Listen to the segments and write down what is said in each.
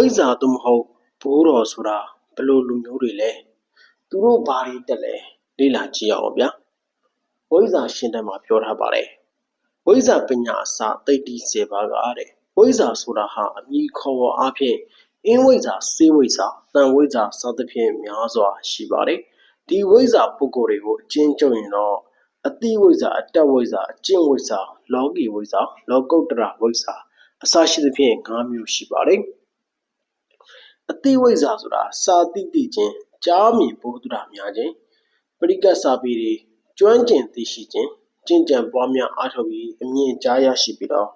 ိဇ္ဇာသို့မဟုတ်ဘိုးတော်ဆိုတာဘယ်လိုလူမျိုးတွေလဲသူတို့ဘာတွေတက်လဲလေ့လာကြည့်ရအောင်ဗျာဝိဇ္ဇာရှင်တန်မှာပြောထားပါတယ်ဝိဇ္ဇာပညာအစတိတ်တိစေပါကတဲ့ဝိဇ္ဇာဆိုတာဟာအမိခေါ်ဝေါ်အားဖြင့်အင်းဝိဇ္ဇာစေဝိဇ္ဇာတန်ဝိဇ္ဇာစသဖြင့်များစွာရှိပါတယ်ဒီဝိဇ္ဇာပုဂ္ဂိုလ်တွေကိုအချင်းချုပ်ရင်တော့အတိဝိဇ္ဇာအတ္တဝိဇ္ဇာအကျင့်ဝိဇ္ဇာလောကီဝိဇ္ဇာလောကုတ္တရာဝိဇ္ဇာအစရှိသဖြင့်၅မျိုးရှိပါတယ် အတိဝိဇ္ဇာဆိုတာစာတိတိချင်းကြားမြင်ဘုဒ္ဓရာများခြင်းပရိကတ်စာပေတွေကျွမ်းကျင်သိရှိခြင်းကျင့်ကြံပွားများအားထုတ်ပြီးအမြင်ကြားရရှိပြီးတော့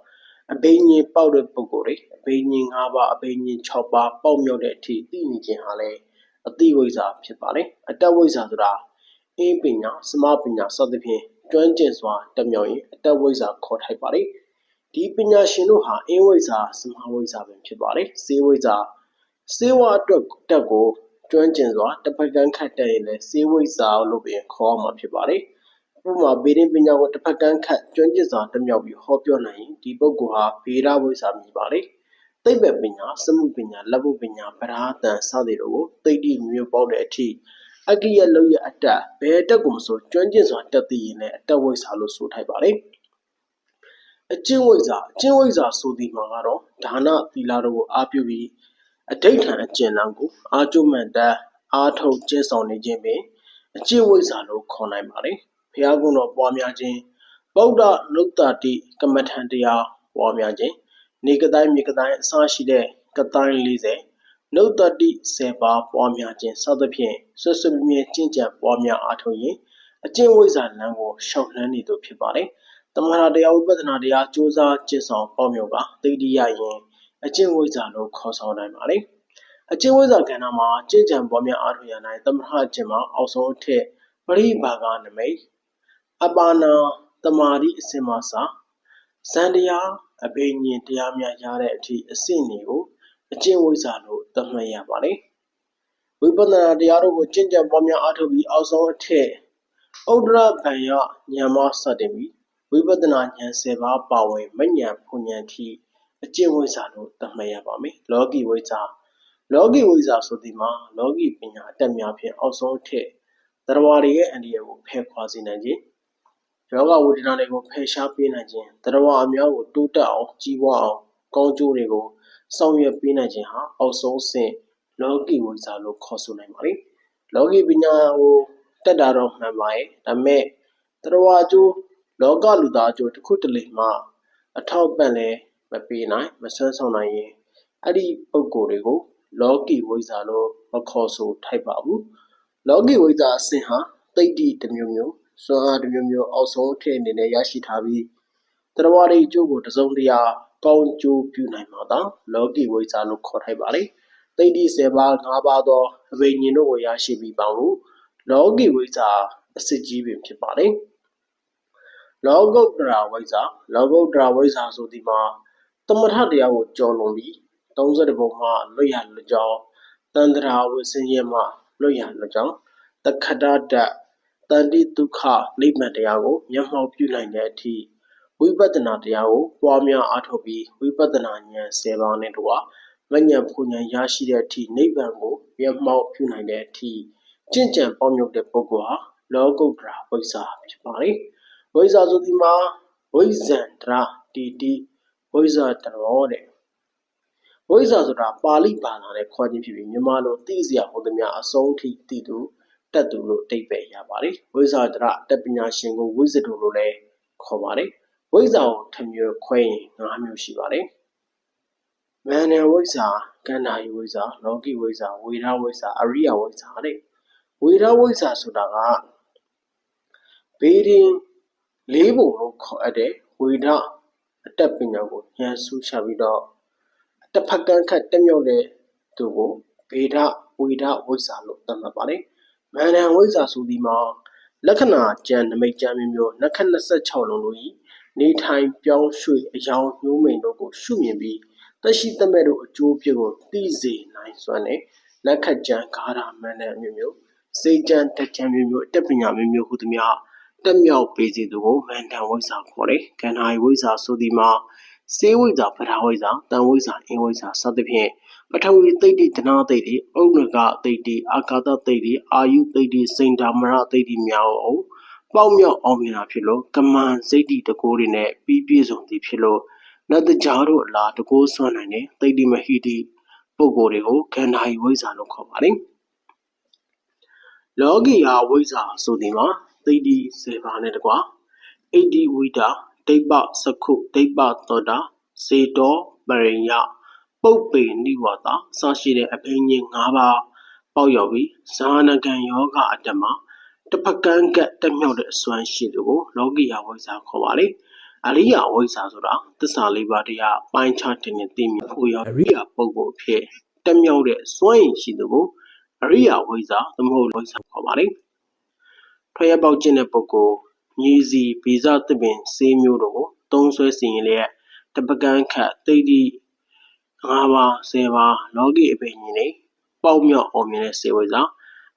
အဘိညာဉ်ပေါက်တဲ့ပုဂ္ဂိုလ်တွေအဘိညာဉ်၅ပါးအဘိညာဉ်၆ပါးပေါက်မြောက်တဲ့အထိသိနေခြင်းဟာလည်းအတိဝိဇ္ဇာဖြစ်ပါတယ်အတ္တဝိဇ္ဇာဆိုတာအင်းပညာစမပညာစသဖြင့်ကျွမ်းကျင်စွာတက်မြောက်ရင်အတ္တဝိဇ္ဇာခေါ်ထိုက်ပါတယ်ဒီပညာရှင်တို့ဟာအင်းဝိဇ္ဇာစမဝိဇ္ဇာပဲဖြစ်ပါတယ်စေဝိဇ္ဇာ စေဝအတွက်တက်ကိုကျွမ်းကျင်စွာတစ်ဖက်ကန်းခတ်တဲ့ရင်လည်းစေဝိဇ္ဇာလို့ပြင်ခေါ်မှာဖြစ်ပါတယ်ဥပမာဗေဒင်ပညာကိုတစ်ဖက်ကန်းခတ်ကျွမ်းကျင်စွာတက်မြောက်ပြီးဟောပြောနိုင်ရင်ဒီပုဂ္ဂိုလ်ဟာဗေဒဝိဇ္ဇာမြည်ပါတယ်သိပ္ပံပညာစမှုပညာလက်မှုပညာဗရာတန်စသည်တို့ကိုသိတိမျိုးပေါက်တဲ့အထိအကိယလုံးရအတ္တဘယ်အတက်ကိုမဆိုကျွမ်းကျင်စွာတက်သိရင်လည်းအတ္တဝိဇ္ဇာလို့ဆိုထိုက်ပါတယ်အကျင့်ဝိဇ္ဇာအကျင့်ဝိဇ္ဇာဆိုသည်မှာကတော့ဒါနသီလတို့ကိုအားပြုပြီး အဋိဋ္ဌံအကျင့်လမ်းကို အာကျုမှန်တတ်အားထုတ်ကျင့်ဆောင်နေခြင်းပင်အကျင့်ဝိဇ္ဇာလို့ခေါ်နိုင်ပါတယ်။ဘုရားကုံတော်ပွားများခြင်းဗုဒ္ဓနုတ္တတိကမ္မထံတရားပွားများခြင်းနေကတိုင်းမြေကတိုင်းအစရှိတဲ့ကတိုင်း40နုတ္တတိ10ပါးပွားများခြင်းစသဖြင့်ဆွဆွမြဲကျင့်ကြံပွားများအားထုတ်ရင်အကျင့်ဝိဇ္ဇာလမ်းကိုရှောင်လန်းနေသူဖြစ်ပါတယ်။တမနာတရားဝိပဿနာတရားစ조사ကျင့်ဆောင်ပေါမြောက်ကသိတိရရင် အကျင့်ဝိဇ္ဇာလို့ခေါ်ဆောင်နိုင်ပါတယ်။အကျင့်ဝိဇ္ဇာကဏ္ဍမှာကျင့်ကြံပွားများအားထုတ်ရနိုင်သမထအကျင့်မှာအောက်ဆုံးအထက်ပရိဘာဂနမိတ်အပါနာတမာတိအစင်မစာဇန်တရားအဘိညာဉ်တရားများရတဲ့အထိအဆင့်တွေကိုအကျင့်ဝိဇ္ဇာလို့သတ်မှတ်ရပါတယ်။ဝိပဿနာတရားတို့ကိုကျင့်ကြံပွားများအားထုတ်ပြီးအောက်ဆုံးအထက်ဥဒ္ဒရဗံယဉာဏ်မစတင်ပြီးဝိပဿနာဉာဏ်10ပါးပါဝင်မဉဏ်ဖုန်ဉဏ်ထိ အကျင့်ဝိဇ္ဇာလို့သတ်မှတ်ရပါမယ်လောကီဝိဇ္ဇာလောကီဝိဇ္ဇာဆိုဒီမှာလောကီပညာအတက်များဖြင့်အောက်ဆုံးထက်တရားတွေရဲ့အန္တရာယ်ကိုဖယ်ခွာစေနိုင်ခြင်းယောဂဝေဒနာတွေကိုဖယ်ရှားပေးနိုင်ခြင်းတရားအများကိုတိုးတက်အောင်ကြီးပွားအောင်ကောင်းကျိုးတွေကိုဆောင်ရွက်ပေးနိုင်ခြင်းဟာအောက်ဆုံးဆင့်လောကီဝိဇ္ဇာလို့ခေါ်ဆိုနိုင်ပါတယ်လောကီပညာကိုတက်တာတော့မှန်ပါရဲ့ဒါပေမဲ့တရားအကျိုးလောကလူသားအကျိုးတစ်ခုတလေမှအထောက်ပံ့လည်း မပေးနိုင်မဆွမ်းဆောင်နိုင်ရင်အဲ့ဒီပုံကိုယ်တွေကို လောကီဝိဇ္ဇာလို့မခေါ်ဆိုထိုက်ပါဘူးလောကီဝိဇ္ဇာအဆင့်ဟာတိတ်တိတစ်မျိုးမျိုးစွမ်းအားတစ်မျိုးမျိုးအောက်ဆုံးထည့်အနေနဲ့ရရှိထားပြီးတရားတွေအကျိုးကိုတစုံတရာကောင်းကျိုးပြုနိုင်မှာသာလောကီဝိဇ္ဇာလို့ခေါ်ထိုက်ပါလေတိတ်တိ10ပါး5ပါးသောအဘိညာဉ်တို့ကိုရရှိပြီးပေါင်းလို့လောကီဝိဇ္ဇာအစစ်ကြီးပင်ဖြစ်ပါလေလောကုတ္တရာဝိဇ္ဇာလောကုတ္တရာဝိဇ္ဇာဆိုဒီမှာသ မထတရားကိုကြော်လွန်ပြီး30ဘုံမှလွတ်ရလွတ်ကြောင်းတန္တရာဝိစင်းရမှလွတ်ရလွတ်ကြောင်းတခတတတန်တိဒုက္ခနိဗ္ဗာန်တရားကိုမျက်မှောက်ပြုနိုင်တဲ့အထိဝိပဿနာတရားကိုပွားများအားထုတ်ပြီးဝိပဿနာဉာဏ်10ပါးနဲ့တကွမဉဏ်ဖူဉဏ်ရရှိတဲ့အထိနိဗ္ဗာန်ကိုမျက်မှောက်ပြုနိုင်တဲ့အထိကျင့်ကြံပေါင်းမြုပ်တဲ့ပုဂ္ဂိုလ်ဟာလောကုတ္တရာဝိဇ္ဇာဖြစ်ပါလေဝိဇ္ဇာဆိုဒီမှာဝိဇ္ဇန္တရာတီတီ ဝိဇ္ဇာတရောတဲ့ဝိဇ္ဇာဆိုတာပါဠိဘာသာနဲ့ခေါ်ခြင်းဖြစ်ပြီးမြန်မာလိုသိစရာဟောသမျှအဆုံးထိသိသူတတ်သူလို့အဓိပ္ပာယ်ရပါတယ်ဝိဇ္ဇာတရတပညာရှင်ကိုဝိဇ္ဇတုလို့လည်းခေါ်ပါတယ်ဝိဇ္ဇာကိုထမျိုးခွဲရင်၅မျိုးရှိပါတယ်မန္တဝိဇ္ဇာကန္နာယဝိဇ္ဇာလောကီဝိဇ္ဇာဝေဒဝိဇ္ဇာအရိယဝိဇ္ဇာတဲ့ဝေဒဝိဇ္ဇာဆိုတာကဘေးရင်လေးပုံလို့ခေါ်အပ်တဲ့ဝေဒ အတက်ပညာကိုဉာဏ်ဆူချပြီးတော့တစ်ဖက်ကန်းခတ်တက်မြောက်တဲ့သူကိုဗေဒဝေဒဝိဇ္ဇာလို့သတ်မှတ်ပါတယ်။မန္တန်ဝိဇ္ဇာဆိုဒီမှာလက္ခဏာကျန်နမိတ်ကျန်မျိုးမျိုးနက္ခ26လုံးတို့ဤနေထိုင်ပြောင်းရွှေ့အယောင်ညှိုးမိန်တို့ကိုရှုမြင်ပြီးတရှိတမဲ့တို့အကျိုးပြကိုသိစေနိုင်စွမ်းတဲ့လက်ခတ်ကျန်ဂါရမန္တန်မျိုးမျိုးစိတ်ကြံတက်ကြံမျိုးမျိုးအတတ်ပညာမျိုးမျိုးဟူသည်များ တက်မြောက်ပေးစေသူကိုမန္တန်ဝိဇ္ဇာခေါ်တယ်။ကန္နာယဝိဇ္ဇာဆိုသည်မှာစေဝိဇ္ဇာပထဝိဇ္ဇာတန်ဝိဇ္ဇာအင်းဝိဇ္ဇာစသဖြင့်ပထဝီသိတ္တိဒနာသိတ္တိဥက္နကသိတ္တိအာကာသသိတ္တိအာယုသိတ္တိစိန်ဓာမရသိတ္တိများကိုပေါက်မြောက်အောင်မြင်တာဖြစ်လို့ကမန်စိတ္တိတကိုးတွေနဲ့ပြီးပြည့်စုံသည်ဖြစ်လို့နတ်တကြားတို့အလားတကိုးဆွမ်းနိုင်တဲ့သိတ္တိမဟိတိပုဂ္ဂိုလ်တွေကိုခန္ဓာယဝိဇ္ဇာလို့ခေါ်ပါတယ်လောကီယာဝိဇ္ဇာဆိုဒီမှာ သိတ္တိစေပါနဲ့တကွာဣတိဝိတာဒိဗ္ဗစခုဒိဗ္ဗသောတာစေတောပရိညပုပ်ပေနိဝါဒစရှိတဲ့အဘိညာဉ်၅ပါးပေါက်ရောက်ပြီးဇာနကံယောဂအတ္တမှာတပကံကတက်မြောက်တဲ့အစွမ်းရှိသူကိုလောကီယာဝိဇ္ဇာခေါ်ပါလေအရိယာဝိဇ္ဇာဆိုတာသစ္စာလေးပါးတရားပိုင်းခြားတင်နေသိမြင်ဖို့ရအရိယာပုဂ္ဂိုလ်ဖြစ်တက်မြောက်တဲ့စွမ်းရည်ရှိသူကိုအရိယာဝိဇ္ဇာသမဟုတ်ဝိဇ္ဇာခေါ်ပါလေ ထွက်ရပေါက်ခြင်းတဲ့ပုဂ္ဂိုလ်မြေစီဗီဇသစ်ပင်ဆေးမျိုးတို့ကိုသုံးဆွဲစီရင်လျက်တပကံခတ်တိတ်တိ၅ပါး၁၀ပါးလောကီအပင်ကြီးနေပေါက်မြောက်အောင်မြင်တဲ့စေဝိဇ္ဇာ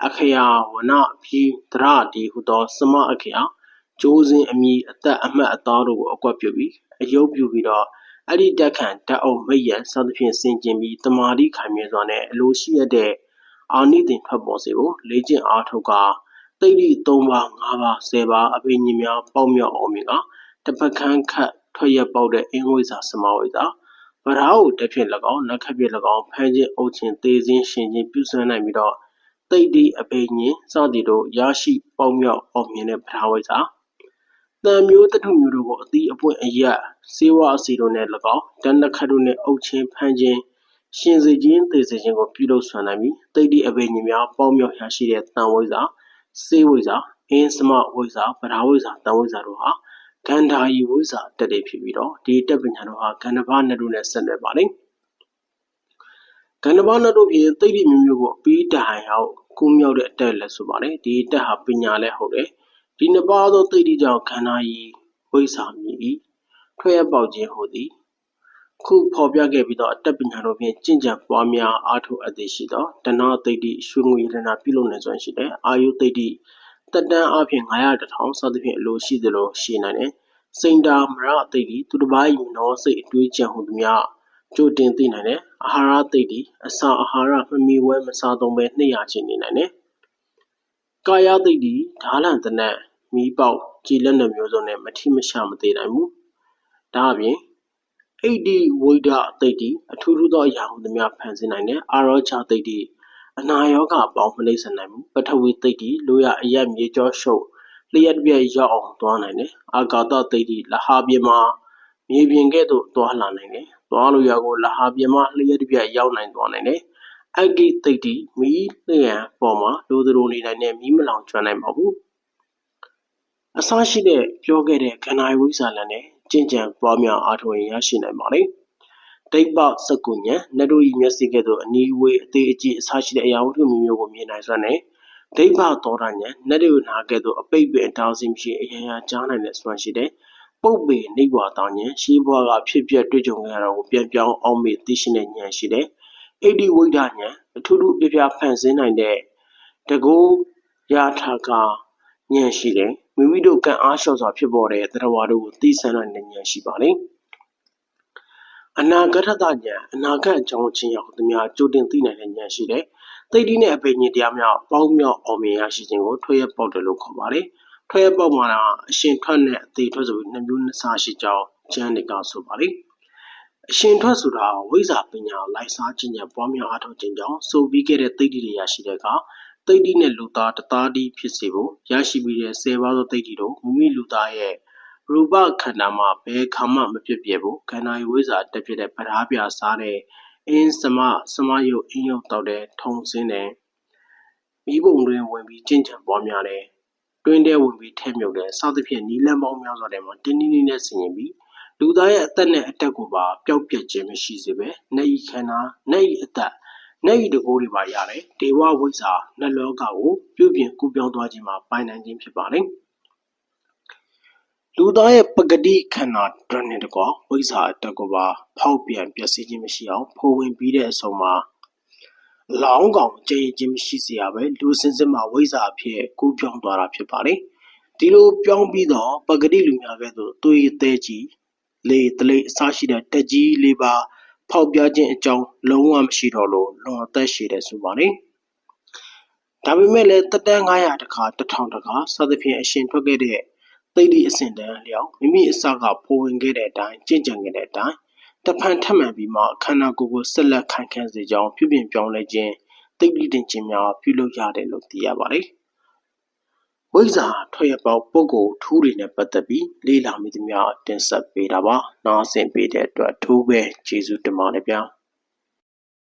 အခရာဝနဖြီသရတီဟုသောစမအခရာကျိုးစင်းအမည်အသက်အမှတ်အသားတို့ကိုအကွက်ပြုပြီးအယုတ်ပြုပြီးတော့အဲ့ဒီတက်ခံတက်အုပ်မိတ်ရန်စသဖြင့်ဆင်ကျင်ပြီးတမာတိခံမြဲစွာနဲ့အလိုရှိရတဲ့အာနိသင်ထွက်ပေါ်စေဖို့လေ့ကျင့်အားထုတ်က တိတ်တိ၃ပါး၅ပါး၁၀ပါးအပင်ကြီးများ ပေါက်မြောက်အောင်မြင်ကတပကန်းခတ်ထွက်ရပေါက်တဲ့ အင်ဝိဇ္ဇာ စမဝိဇ္ဇာဗရာဟုတစ်ဖြစ်၎င်း နက္ခဖြစ်၎င်း ဖမ်းခြင်း အုပ်ခြင်း သေခြင်း ရှင်ခြင်း ပြုဆွမ်းနိုင်ပြီးတော့တိတ်တိအပိညင်စသည်တို့ ရရှိပေါက်မြောက်အောင်မြင်တဲ့ဗရာဝိဇ္ဇာတန်မျိုးတထုမျိုးတို့ကို အသီးအပွင့် အရက်စေဝအစီတို့နဲ့၎င်းတန်နခတ်တို့နဲ့အုပ်ခြင်း ဖမ်းခြင်း ရှင်စေခြင်း သေစေခြင်းကို ပြုလုပ်ဆွမ်းနိုင်ပြီးတိတ်တိအပိညင်များ ပေါက်မြောက်ရရှိတဲ့တန်ဝိဇ္ဇာ စေဝိဇ္ဇာအင်းစမဝိဇ္ဇာဗရာဝိဇ္ဇာတန်ဝိဇ္ဇာတို့ဟာကန္ဓာယီဝိဇ္ဇာတက်တွေဖြစ်ပြီးတော့ဒီတက်ပညာတို့ဟာကန္ဓဘာနဲ့တို့နဲ့ဆက်နွယ်ပါလိမ့်ကန္ဓဘာနဲ့တို့ဖြင့်သိတိမျိုးမျိုးကိုအပြီးတိုင်အောင်ကုမြောက်တဲ့အတက်လည်းဆိုပါလေဒီတက်ဟာပညာလည်းဟုတ်တယ်ဒီနှစ်ပါးသောသိတိကြောင့်ခန္ဓာယီဝိဇ္ဇာမြည်ပြီးထွက်ရပေါက်ခြင်းဟူသည် ခုဖော်ပြခဲ့ပြီးတော့အတက်ပညာတို့ဖြင့်ကြင်ကြံပွားများအားထုတ်အပ်သည်ရှိသောတဏှာသိတိရွှေငွေရဏပြုလုပ်နေစွမ်းရှိတဲ့အာယုသိတိတက်တန်းအပြင်900တထောင်စသဖြင့်အလိုရှိသလိုရှိနိုင်တယ်။စိန်တာမရအသိတိသူတစ်ပါး၏မနောစိတ်အတွေးကြံဟုသမျှကြိုတင်သိနိုင်တယ်။အာဟာရသိတိအစာအာဟာရမမီဝဲမစားသုံးပဲနှိရခြင်းနေနိုင်တယ်။ကာယသိတိဓာလန်တနက်မီးပေါက်ကြည်လက်နှမျိုးစုံနဲ့မထိမရှာမသေးနိုင်ဘူး။ဒါအပြင် အိတ်ဒီဝိဒအသိတိအထူးထူးသောအရာဟုသမျှဖန်ဆင်းနိုင်တယ်။အာရောချသိတိအနာရောဂါအပေါင်းမနှိမ့်ဆက်နိုင်ဘူးပထဝီသိတ္တိလိုရအရက်မြေကြောရှုပ်လျက်ပြက်ရောက်အောင်သွားနိုင်တယ်အာကာသသိတ္တိလဟာပြင်မှာမြေပြင်ကဲ့သို့သွားလာနိုင်တယ်သွားလို့ရကိုလဟာပြင်မှာလျက်ပြက်ရောက်နိုင်သွားနိုင်တယ်အဂိသိတ္တိမီးလျံပေါ်မှာလိုသလိုနေနိုင်တဲ့မီးမလောင်ကျွမ်းနိုင်ပါဘူးအစရှိတဲ့ပြောခဲ့တဲ့ခန္ဓာဝိဇ္ဇာလန်နဲ့ ကျင့်ကြံပွားများအားထုတ်ရင်ရရှိနိုင်ပါလိမ့်ဒိဗ္ဗစကုညံနတ်တို့၏မျက်စိကဲ့သို့အနီးဝေးအသေးအကြီးအစရှိတဲ့အရာဝတ္ထုမျိုးမျိုးကိုမြင်နိုင်စွမ်းနဲ့ဒိဗ္ဗသောတာညံနတ်တို့နာကဲ့သို့အပိတ်ပင်တောင်းစီမရှိအရာရာကြားနိုင်တဲ့စွမ်းရှိတဲ့ပုပ်ပေနိဗ္ဗာတောင်းညံရှင်းဘွားကဖြစ်ပျက်တွေ့ကြုံခဲ့ရတာကိုပြန်ပြောင်းအောင်မေ့သိရှိတဲ့ဉာဏ်ရှိတဲ့အိဒီဝိဒ္ဓညံအထူးထူးပြပြဖန်ဆင်းနိုင်တဲ့တကူရာထာကဉာဏ်ရှိတယ် မိမိတို့ကံအားလျှော့စွာဖြစ်ပေါ်တဲ့တရားဝါတို့ကိုသိဆန်းနိုင်တဲ့ဉာဏ်ရှိပါလိမ့်အနာဂတဉာဏ်အနာဂတ်အကြောင်းချင်းရောက်သမျှကြိုတင်သိနိုင်တဲ့ဉာဏ်ရှိတယ်။သိတိနဲ့အပိဉ္တရားများပေါင်းမြောက်အောင်မြင်ရရှိခြင်းကိုထွေရပေါက်တယ်လို့ခေါ်ပါတယ်။ထွေရပေါက်မှာအရှင်ထွက်နဲ့အသေးထွက်ဆိုပြီးနှမျိုးနှစ်စားရှိကြောင်းကျမ်းတွေကဆိုပါလိမ့်။အရှင်ထွက်ဆိုတာဝိဇ္ဇာပညာလိုက်စားခြင်းညာပွားများအားထုတ်ခြင်းကြောင့်ဆိုပြီးခဲ့တဲ့သိတိတွေရရှိတဲ့အခါ သိတိနဲ့လူသားတသားတည်းဖြစ်စေဖို့ရရှိပြီးတဲ့ဆယ်ပါးသောသိတိတို့မိမိလူသားရဲ့ရူပခန္ဓာမှာဘယ်ခါမှမဖြစ်ပြဘူးခန္ဓာဝိဇ္ဇာတက်ဖြစ်တဲ့ပဓာပြစားတဲ့အင်းစမစမယုတ်အင်းယုတ်တောက်တဲ့ထုံစင်းတဲ့မိဘုံတွင်ဝင်ပြီးကျင့်ကြံပွားများတဲ့တွင်းထဲဝင်ပြီးထဲမြုပ်တဲ့စသဖြင့်နီလန်းပေါင်းများစွာထဲမှာတင်းတင်းလေးနဲ့ဆင်ရင်ပြီးလူသားရဲ့အသက်နဲ့အတက်ကိုပါပျောက်ပြက်ခြင်းမရှိစေပဲနေဤခန္ဓာနေဤအသက် နေဤတကိုးတွေပါရတယ်ဒေဝဝိဇ္ဇာနတ်လောကကိုပြုပြင်ကူပြောင်းသွားခြင်းမှာပိုင်နိုင်ခြင်းဖြစ်ပါတယ်လူသားရဲ့ပကတိခန္ဓာဓာတ်နဲ့တကွဝိဇ္ဇာအတက်ကိုပါဖောက်ပြန်ပျက်စီးခြင်းမရှိအောင်ဖိုးဝင်ပြီးတဲ့အဆုံးမှာလောင်းကောင်ကြည်ခြင်းမရှိစေရပဲလူစင်စစ်မှာဝိဇ္ဇာအဖြစ်ကူးပြောင်းသွားတာဖြစ်ပါတယ်ဒီလိုပြောင်းပြီးတော့ပကတိလူများကဲ့သို့သွေးသေးကြီးလေတလိအစရှိတဲ့တက်ကြီးလေးပါ ဖောက်ပြခြင်းအကြောင်းလုံးဝမရှိတော့လို့လွန်အသက်ရှည်တယ်ဆိုပါတယ်။ဒါပေမဲ့လည်းတက်တန်း900တခါ1000တခါစသဖြင့်အရှင်ထွက်ခဲ့တဲ့သိတိအဆင့်တန်းလျောက်မိမိအစကပိုဝင်ခဲ့တဲ့အတိုင်းကြင်ကြံခဲ့တဲ့အတိုင်းတဖန်ထပ်မံပြီးမှခန္ဓာကိုယ်ကိုဆက်လက်ခိုင်ခန့်စေကြောင်းပြုပြင်ပြောင်းလဲခြင်းသိတိတင်ခြင်းများပြုလုပ်ရတယ်လို့သိရပါတယ်။ ဝိဇ္ဇာထွက်ရပေါက်ပုဂ္ဂိုလ်ထူးတွေနဲ့ပတ်သက်ပြီးလေ့လာမိသမျှတင်ဆက်ပေးတာပါ။နားဆင်ပေးတဲ့အတွက်အထူးပဲကျေးဇူးတင်ပါတယ်ဗျာ။